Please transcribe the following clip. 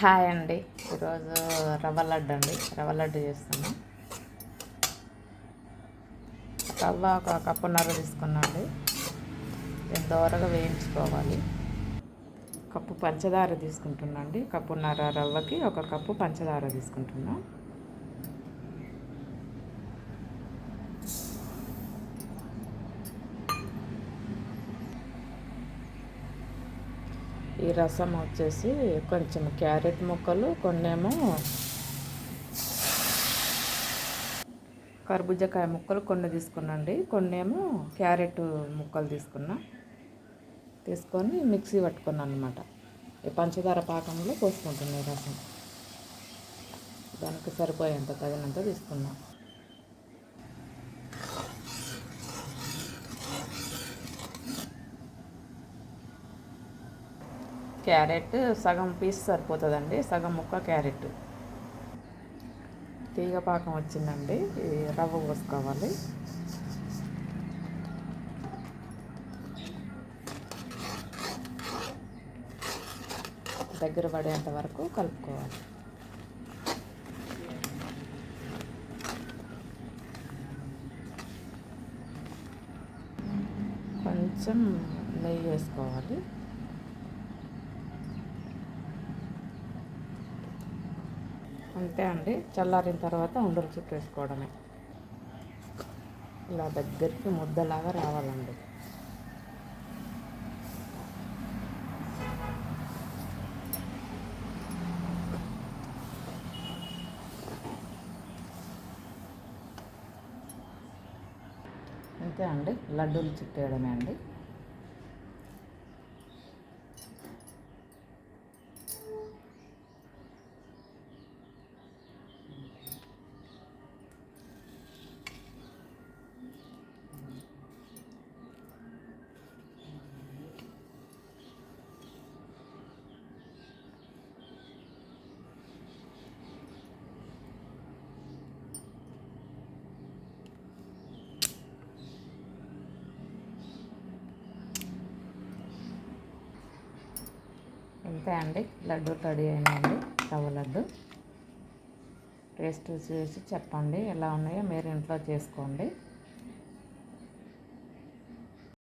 Hi అండి. ఈరోజు రవ్వ లడ్డు అండి. రవ్వ లడ్డు చేస్తున్నాం. రవ్వ ఒక కప్పున్నర తీసుకున్నాండి. దీన్ని దోరగా వేయించుకోవాలి. కప్పు పంచదార తీసుకుంటున్నాండి. కప్పున్నర రవ్వకి ఒక కప్పు పంచదార తీసుకుంటున్నాం. ఈ రసం వచ్చేసి కొంచెం క్యారెట్ ముక్కలు కొన్నేమో కర్బూజకాయ ముక్కలు కొన్ని తీసుకున్నాండి కొన్నేమో క్యారెట్ ముక్కలు తీసుకున్నా. తీసుకొని మిక్సీ పట్టుకున్నాను అనమాట ఈ పంచదార పాకంలో పోసుకుంటున్నాయి రసం. దానికి సరిపోయేంత తగినంత తీసుకున్నాను క్యారెట్ సగం పీస్ సరిపోతుందండి సగం ముక్క క్యారెట్. తీగ పాకం వచ్చిందండి రవ్వ పోసుకోవాలి. దగ్గర పడేంత వరకు కలుపుకోవాలి. కొంచెం నెయ్యి వేసుకోవాలి. అంతే అండి. చల్లారిన తర్వాత ఉండలు చుట్టేసుకోవడమే ఇలా దగ్గరికి ముద్దలాగా రావాలండి. అంతే అండి. లడ్డూలు చుట్టేయడమే అండి. అంతే అండి. లడ్డు రెడీ అయినాయండి రవ్వ లడ్డు. టేస్ట్ చేసి చెప్పండి ఎలా ఉన్నాయో మీరు ఇంట్లో చేసుకోండి.